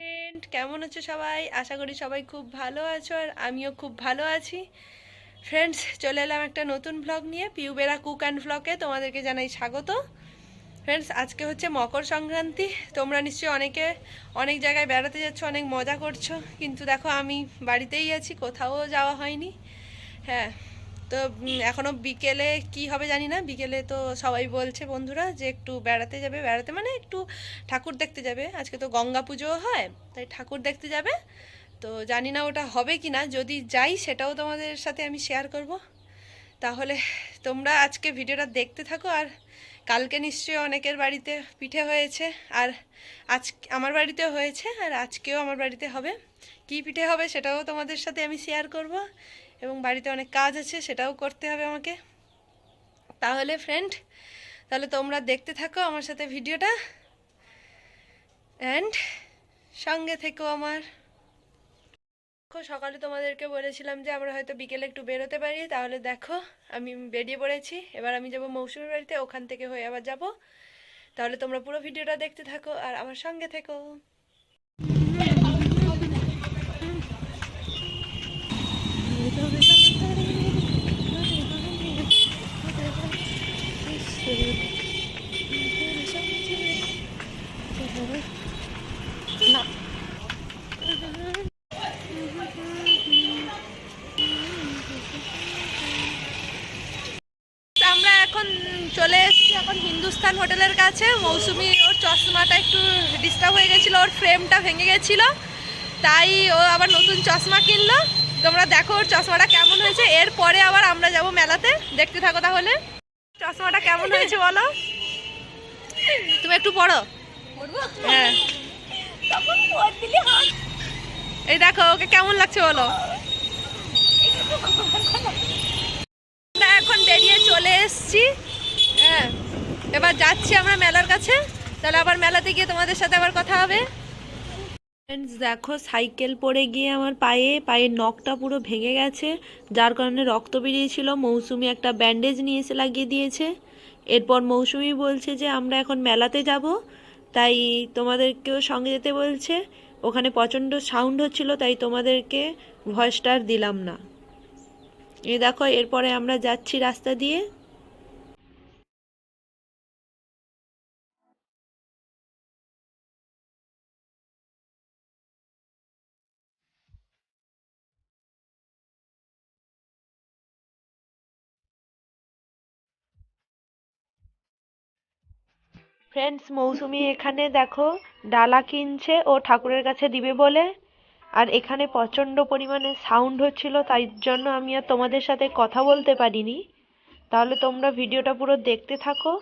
Friend কেমন আছো সবাই? আশা করি সবাই খুব ভালো আছো আর আমিও খুব ভালো আছি। ফ্রেন্ডস চলে এলাম একটা নতুন ব্লগ নিয়ে, পিউবেরা কুক অ্যান্ড ব্লগে তোমাদেরকে জানাই স্বাগত। ফ্রেন্ডস আজকে হচ্ছে মকর সংক্রান্তি, তোমরা নিশ্চয়ই অনেকে অনেক জায়গায় বেড়াতে যাচ্ছ, অনেক মজা করছ, কিন্তু দেখো আমি বাড়িতেই আছি, কোথাও যাওয়া হয়নি। হ্যাঁ তো উম, এখনও বিকেলে কি হবে জানি না। বিকেলে তো সবাই বলছে বন্ধুরা যে একটু বেড়াতে যাবে। বেড়াতে মানে একটু ঠাকুর দেখতে যাবে। আজকে তো গঙ্গা পুজো হয় তাই ঠাকুর দেখতে যাবে। তো জানি না ওটা হবে কি না। যদি যাই সেটাও তোমাদের সাথে আমি শেয়ার করব। তাহলে তোমরা আজকে ভিডিওটা দেখতে থাকো আর কালকে নিশ্চয়ই অনেকের বাড়িতে পিঠে হয়েছে। আর আজ আমার বাড়িতেও হয়েছে আর আজকেও আমার বাড়িতে হবে। কি পিঠে হবে সেটাও তোমাদের সাথে আমি শেয়ার করব এবং বাড়িতে অনেক কাজ আছে সেটাও করতে হবে আমাকে। তাহলে ফ্রেন্ড তাহলে তোমরা দেখতে থাকো আমার সাথে ভিডিওটা অ্যান্ড সঙ্গে থেকো আমার। সকালে তোমাদেরকে বলেছিলাম যে আমরা হয়তো বিকেলে একটু বেরোতে পারি, তাহলে দেখো, আমি বেরিয়ে পড়েছি। এবার আমি যাব মৌসুমীর বাড়িতে, ওখান থেকে হয়ে আবার যাব। তাহলে তোমরা পুরো ভিডিওটা দেখতে থাকো আর আমার সঙ্গে থেকো না আমরা এখন চলে এসেছি এখন হিন্দুস্তান হোটেলের কাছে। মৌসুমি ওর চশমাটা একটু ডিস্টার্ব হয়ে গেছিল, ওর ফ্রেমটা ভেঙে গেছিল। তাই ও আবার নতুন চশমা কিনলো। তোমরা দেখো ওর চশমাটা কেমন হয়েছে। এরপরে আবার আমরা যাব মেলাতে। দেখতে থাকো তাহলে। চশমাটা কেমন হয়েছে বলো? তুমি একটু পড়ো। হ্যাঁ। এই দেখো ওকে কেমন লাগছে বলো? এখন বেরিয়ে চলে এসেছি। হ্যাঁ। এবার যাচ্ছি আমরা মেলার কাছে। তাহলে আবার মেলাতে গিয়ে তোমাদের সাথে আবার কথা হবে। ফ্রেন্ডস দেখো সাইকেল পড়ে গিয়ে আমার পায়ে, পায়ের নখটা পুরো ভেঙে গেছে। যার কারণে রক্ত বেরিয়েছিল, মৌসুমি একটা ব্যান্ডেজ নিয়ে এসে লাগিয়ে দিয়েছে। এরপর মৌসুমি বলছে যে, আমরা এখন মেলাতে যাব। তাই তোমাদেরকেও সঙ্গে যেতে বলছে। ওখানে প্রচণ্ড সাউন্ড হচ্ছিল, তাই তোমাদেরকে ভয়েসটা দিলাম না। এ দেখো, এরপরে আমরা যাচ্ছি রাস্তা দিয়ে। ফ্রেন্ডস মৌসুমি, এখানে দেখো ডালা কিনছে ও ঠাকুরের কাছে দিবে বলে। আর এখানে প্রচণ্ড পরিমাণে সাউন্ড হচ্ছিল, তাই জন্য আমি আর তোমাদের সাথে কথা বলতে পারিনি। তাহলে তোমরা ভিডিওটা পুরো দেখতে থাকো।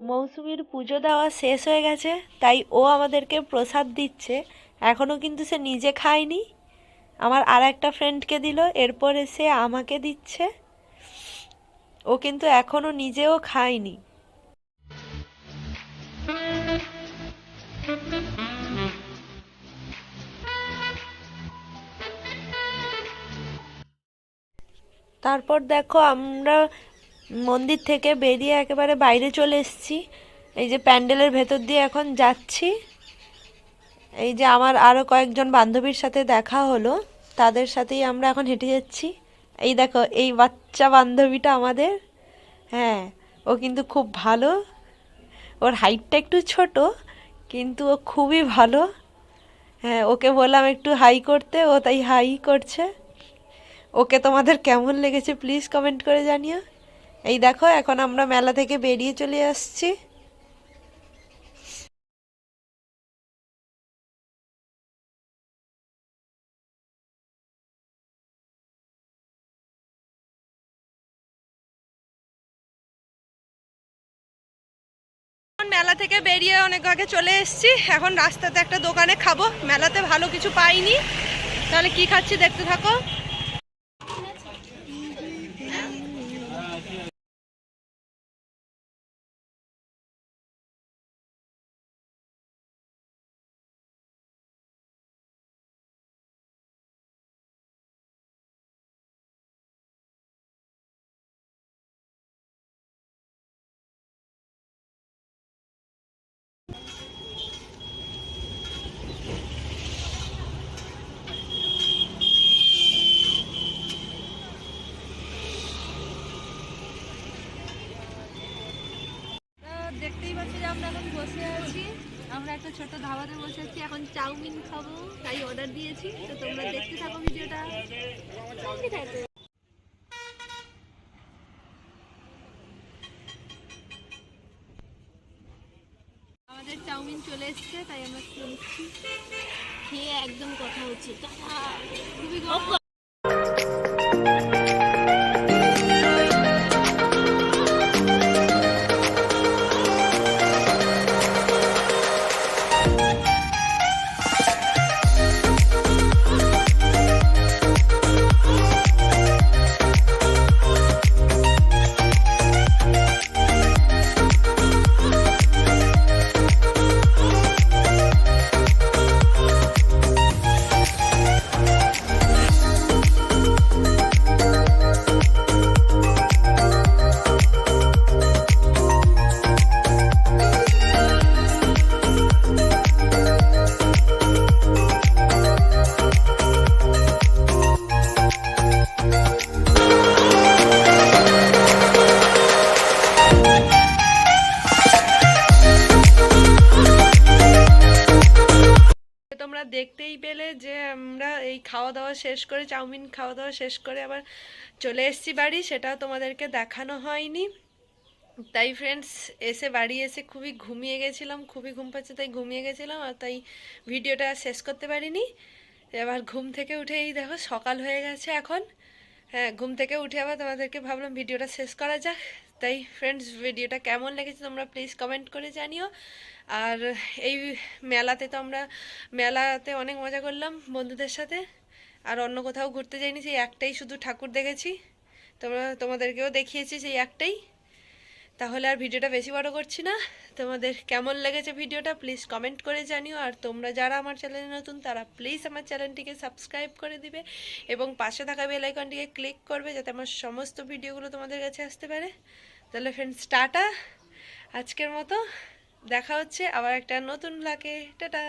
মৌসুমীর পুজো দেওয়া শেষ হয়ে গেছে, তাই ও আমাদেরকে প্রসাদ দিচ্ছে। এখনও কিন্তু সে নিজে খায়নি। আমার আর একটা ফ্রেন্ডকে দিল, এরপর সে আমাকে দিচ্ছে। ও কিন্তু এখনও নিজেও খায়নি। তারপর দেখো আমরা মন্দির থেকে বেরিয়ে একেবারে বাইরে চলে এসেছি। এই যে প্যান্ডেলের ভেতর দিয়ে এখন যাচ্ছি। এই যে আমার আরও কয়েকজন বান্ধবীর সাথে দেখা হলো, তাদের সাথেই আমরা এখন হেঁটে যাচ্ছি। এই দেখো, এই বাচ্চা বান্ধবীটা আমাদের। হ্যাঁ ও কিন্তু খুব ভালো। ওর হাইটটা একটু ছোট, কিন্তু ও খুবই ভালো। হ্যাঁ ওকে বললাম একটু হাই করতে, ও তাই হাই করছে। ওকে তোমাদের কেমন লেগেছে প্লিজ কমেন্ট করে জানিও। এই দেখো, এখন আমরা মেলা থেকে বেরিয়ে চলে আসছি। মেলা থেকে বেরিয়ে অনেক আগে চলে এসেছি। এখন রাস্তাতে একটা দোকানে খাব। মেলাতে ভালো কিছু পাইনি। তাহলে কি খাচ্ছি দেখতে থাকো দেখতেই পাচ্ছি যে আমরা এখন বসে আছি আমরা একটা ছোট ধাবাতে বসে আছি এখন চাউমিন খাব, তাই অর্ডার দিয়েছি। তো তোমরা দেখতে থাকো ভিডিওটা। আমাদের চাউমিন চলে এসছে, তাই আমরা কিনছি খেয়ে একদম কথা হচ্ছে। খুবই গরম। খাওয়া দাওয়া শেষ করে, চাউমিন খাওয়া দাওয়া শেষ করে আবার চলে এসেছি বাড়ি। সেটাও তোমাদেরকে দেখানো হয়নি। তাই ফ্রেন্ডস এসে বাড়ি এসে খুবই ঘুমিয়ে গেছিলাম, খুবই ঘুম পাচ্ছে, তাই ঘুমিয়ে গেছিলাম আর তাই ভিডিওটা শেষ করতে পারিনি। এবার ঘুম থেকে উঠেই দেখো সকাল হয়ে গেছে এখন। হ্যাঁ ঘুম থেকে উঠে আবার তোমাদেরকে ভাবলাম ভিডিওটা শেষ করা যাক। তাই ফ্রেন্ডস ভিডিওটা কেমন লেগেছে তোমরা প্লিজ কমেন্ট করে জানিও। আর এই মেলাতে তো আমরা, মেলাতে অনেক মজা করলাম বন্ধুদের সাথে। আর অন্য কোথাও ঘুরতে যাইনি, সেই একটাই শুধু ঠাকুর দেখেছি। তোমরা, তোমাদেরকেও দেখিয়েছি সেই একটাই। তাহলে আর ভিডিওটা বেশি বড় করছি না। তোমাদের কেমন লেগেছে ভিডিওটা প্লিজ কমেন্ট করে জানিও। আর তোমরা যারা আমার চ্যানেলে নতুন, তারা প্লিজ আমার চ্যানেলটিকে সাবস্ক্রাইব করে দিবে এবং পাশে থাকা বেল আইকনটিকে ক্লিক করবে যাতে আমার সমস্ত ভিডিওগুলো তোমাদের কাছে আসতে পারে। তাহলে ফ্রেন্ডস টাটা। আজকের মতো দেখা হচ্ছে আবার একটা নতুন ব্লগে টাটা।